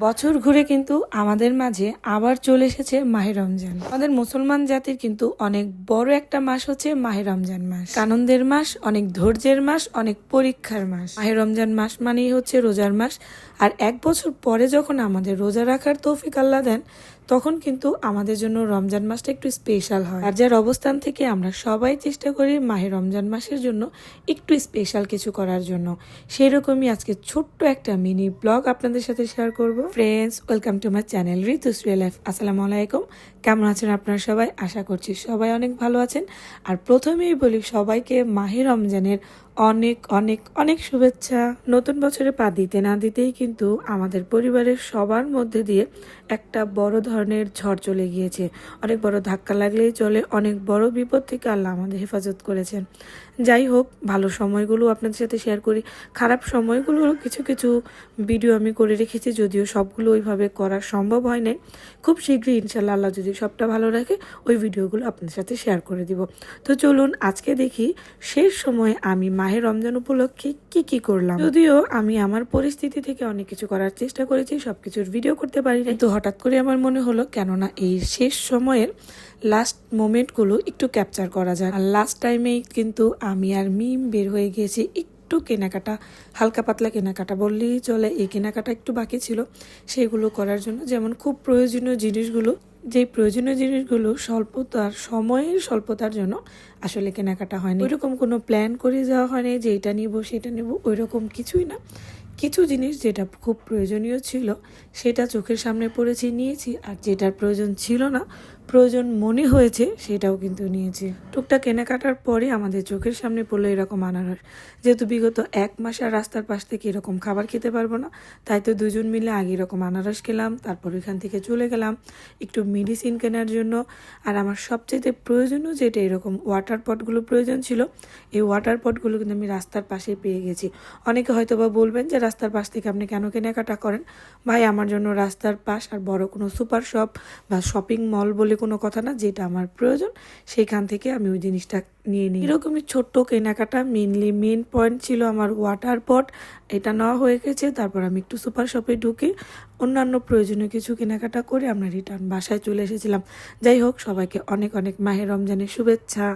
বছর ঘুরে কিন্তু আমাদের মাঝে আবার চলে এসেছে মাহে রমজান। আমাদের মুসলমান জাতির কিন্তু অনেক বড় একটা মাস হচ্ছে মাহে রমজান মাস। আনন্দের মাস, অনেক ধৈর্যের মাস, অনেক পরীক্ষার মাস। মাহে রমজান মাস মানেই হচ্ছে রোজার মাস। আর এক বছর পরে যখন আমাদের রোজা রাখার তৌফিক আল্লাহ দেন তখন কিন্তু আমাদের জন্য রমজান মাসটা একটু স্পেশাল হয়। আর যার অবস্থান থেকে আমরা সবাই চেষ্টা করি মাহে রমজান মাসের জন্য একটু স্পেশাল কিছু করার জন্য। সেই রকমই আজকে ছোট্ট একটা মিনি ব্লগ আপনাদের সাথে শেয়ার করব। Friends welcome to my channel Ritu's real life আসসালামু আলাইকুম কেমন আছেন আপনারা সবাই? আশা করছি সবাই অনেক ভালো আছেন। আর প্রথমেই বলি সবাইকে মাহে রমজানের অনেক অনেক অনেক শুভেচ্ছা। নতুন বছরে পা দিতে না দিতেই কিন্তু আমাদের পরিবারের সবার মধ্যে দিয়ে একটা বড় ধরনের ঝড় চলে গিয়েছে। অনেক বড় ধাক্কা লাগলেই চলে, অনেক বড় বিপদ থেকে আল্লাহ আমাদের হেফাজত করেছেন। যাই হোক, ভালো সময়গুলো আপনাদের সাথে শেয়ার করি। খারাপ সময়গুলো কিছু কিছু ভিডিও আমি করে রেখেছি, যদিও সবগুলো ওইভাবে করা সম্ভব হয় নাই। খুব শীঘ্রই ইনশাল্লাহ আল্লাহ যদি সবটা ভালো রাখে, ওই ভিডিওগুলো আপনাদের সাথে শেয়ার করে দিব। তো চলুন আজকে দেখি, শেষ সময়ে আমি মাহে রমজান উপলক্ষে কি কি করলাম? যদিও আমি আমার পরিস্থিতি থেকে অনেক কিছু করার চেষ্টা করেছি, সবকিছুর ভিডিও করতে পারি কিন্তু হঠাৎ করে আমার মনে হলো, কেননা এই শেষ সময়ের লাস্ট মোমেন্টগুলো একটু ক্যাপচার করা যায় আর লাস্ট টাইমেই কিন্তু আমি আর মিম বের হয়ে গিয়েছি একটু কেনাকাটা, হালকা পাতলা কেনাকাটা বললেই চলে। এই কেনাকাটা একটু বাকি ছিল। সেগুলো করার জন্য যেমন খুব প্রয়োজনীয় জিনিসগুলো যে প্রয়োজনীয় জিনিসগুলো স্বল্পতার, সময়ের স্বল্পতার জন্য আসলে কেনাকাটা হয়নি। ওইরকম কোনো প্ল্যান করে যাওয়া হয়নি যে এটা নিব, সেটা নিব, ওইরকম কিছুই না। কিছু জিনিস যেটা খুব প্রয়োজনীয় ছিল, সেটা চোখের সামনে পড়েছি, নিয়েছি, আর যেটার প্রয়োজন ছিল না প্রয়োজন মনে হয়েছে, সেটাও কিন্তু নিয়েছি। টুকটাক কেনাকাটার পরে আমাদের চোখের সামনে পড়ল এরকম আনারস। যেহেতু বিগত এক মাস আর রাস্তার পাশ থেকে এরকম খাবার খেতে পারব না, তাই তো দুজন মিলে আগে এরকম আনারস খেলাম, তারপর ওইখান থেকে চলে গেলাম একটু মেডিসিন কেনার জন্য। আর আমার সবচেয়ে প্রয়োজনও যেটা এরকম ওয়াটার পটগুলো প্রয়োজন ছিল, এই ওয়াটার পটগুলো কিন্তু আমি রাস্তার পাশে পেয়ে গেছি। অনেকে হয়তো বা বলবেন যে, রাস্তার পাশ থেকে আপনি কেন কেনাকাটা করেন? ভাই, আমার জন্য রাস্তার পাশ আর বড় কোনো সুপার শপ বা শপিং মল বলে কোনো কথা না যেটা আমার প্রয়োজন সেখান থেকে আমি ওই জিনিসটা নিয়ে নিই। এরকমই ছোট্ট কেনাকাটা মেনলি মেন পয়েন্ট ছিল আমার ওয়াটার পট এটা নেওয়া হয়ে গেছে, তারপর আমি একটু সুপার শপে ঢুকে অন্যান্য প্রয়োজনীয় কিছু কেনাকাটা করে আমরা রিটার্ন বাসায় চলে এসেছিলাম। যাই হোক, সবাইকে অনেক অনেক মাহের রমজানের শুভেচ্ছা।